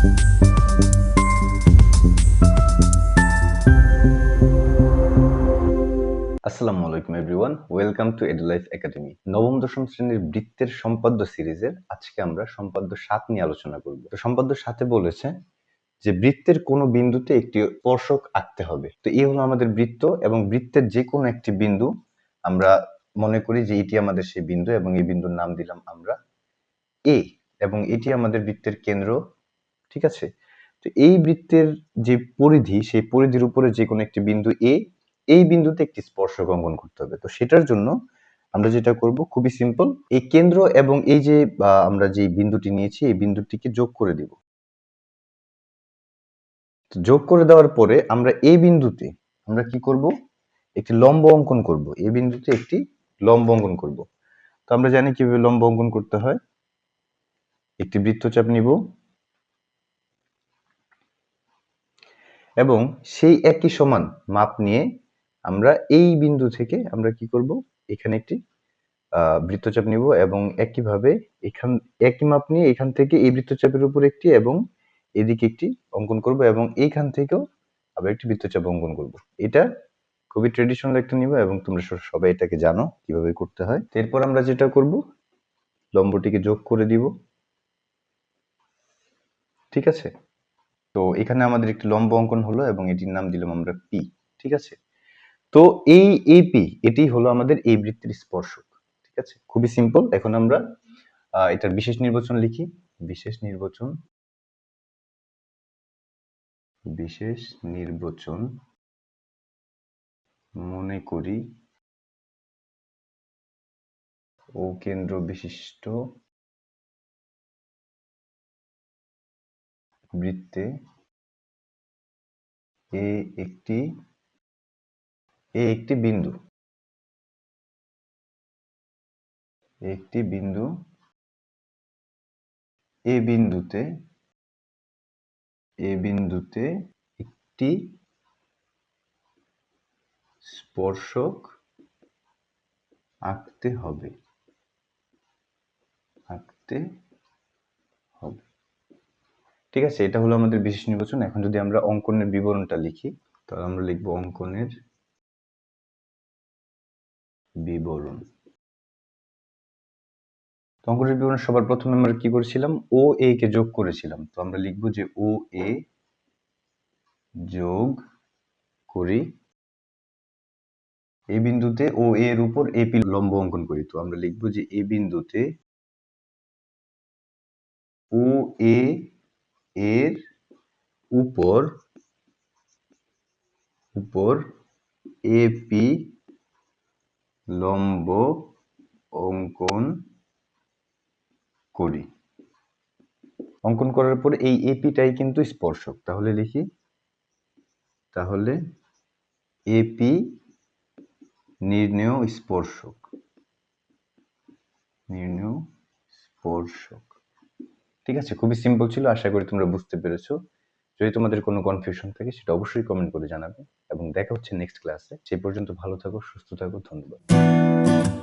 আসসালামু আলাইকুম everyone welcome to Edulife Academy নবম, দশম শ্রেণির বৃত্তের সম্পাদ্য সিরিজের আজকে আমরা সম্পাদ্য সাত নিয়ে আলোচনা করব। তো সম্পাদ্য সাথে বলেছে যে বৃত্তের কোনো বিন্দুতে একটি স্পর্শক আঁকতে হবে। তো এই হলো আমাদের বৃত্ত এবং বৃত্তের যে কোনো একটি বিন্দু আমরা মনে করি যে এটি আমাদের সেই বিন্দু এবং এই বিন্দুর নাম দিলাম আমরা এ এবং এটি আমাদের বৃত্তের কেন্দ্র ঠিক আছে? তো এই বৃত্তের যে পরিধি, সেই পরিধির উপরে যে কোনো একটি বিন্দু এ এই বিন্দুতে একটি স্পর্শক অঙ্কন করতে হবে। তো সেটার জন্য আমরা যেটা করব, খুবই সিম্পল এই কেন্দ্র এবং এই যে আমরা যে বিন্দুটি নিয়েছি, এই বিন্দুটিকে যোগ করে দিব। যোগ করে দেওয়ার পরে আমরা এই বিন্দুতে আমরা কি করব? একটি লম্ব অঙ্কন করব। এই বিন্দুতে একটি লম্ব অঙ্কন করব। তো আমরা জানি কীভাবে লম্ব অঙ্কন করতে হয়? একটি বৃত্তচাপ নিব। এবং সেই একই সমান মাপ নিয়ে আমরা এই বিন্দু থেকে আমরা কি করব? এখানে একটি বৃত্তচাপ নিব এবং একইভাবে এখান, একই মাপ নিয়ে এখান থেকে এই বৃত্তচাপের উপর একটি এবং এদিকে একটি অঙ্কন করব এবং এইখান থেকেও আবার একটি বৃত্তচাপ অঙ্কন করব। এটা খুবই ট্রেডিশনাল একটা নিব এবং তোমরা সবাই এটাকে জানো কীভাবে করতে হয়। এরপর আমরা যেটা করব, লম্বটিকে যোগ করে দিব। ঠিক আছে? তো এখানে আমাদের একটি লম্ব অঙ্কন হলো এবং এটির নাম দিলাম আমরা পি ঠিক আছে? তো এই এপি এটি হলো আমাদের এই বৃত্তের স্পর্শক, ঠিক আছে? খুবই সিম্পল এখন আমরা এটার বিশেষ নির্বাচন লিখি। বিশেষ নির্বাচন বিশেষ নির্বাচন মনে করি ও কেন্দ্র বিশিষ্ট বৃত্তে এ একটি এ একটি বিন্দু একটি বিন্দু, এ বিন্দুতে এ বিন্দুতে একটি স্পর্শক আঁকতে হবে আঁকতে হবে। ঠিক আছে, এটা হলো আমাদের বিশেষ নির্বাচন। এখন যদি আমরা অঙ্কনের বিবরণটা লিখি, তাহলে আমরা লিখব অঙ্কনের বিবরণ। তো অঙ্কনের বিবরণ সবার প্রথমে আমরা কি করেছিলাম? ও এ কে যোগ করেছিলাম। তো আমরা লিখব যে ও এ যোগ করি এ বিন্দুতে ও এর উপর এপি লম্ব অঙ্কন করি। তো আমরা লিখব যে এ বিন্দুতে ও এ এর উপর উপর এপি লম্ব অঙ্কন করি। অঙ্কন করার পর এই এপিটাই কিন্তু স্পর্শক। তাহলে লিখি, তাহলে এপি নির্ণেয় স্পর্শক। নির্ণেয় স্পর্শক। ঠিক আছে? খুবই সিম্পল ছিল, আশা করি তোমরা বুঝতে পেরেছ। যদি তোমাদের কোনো কনফিউশন থাকে, সেটা অবশ্যই কমেন্ট করে জানাবে। এবং দেখা হচ্ছে নেক্সট ক্লাসে সেই পর্যন্ত ভালো থাকো, সুস্থ থাকো, ধন্যবাদ।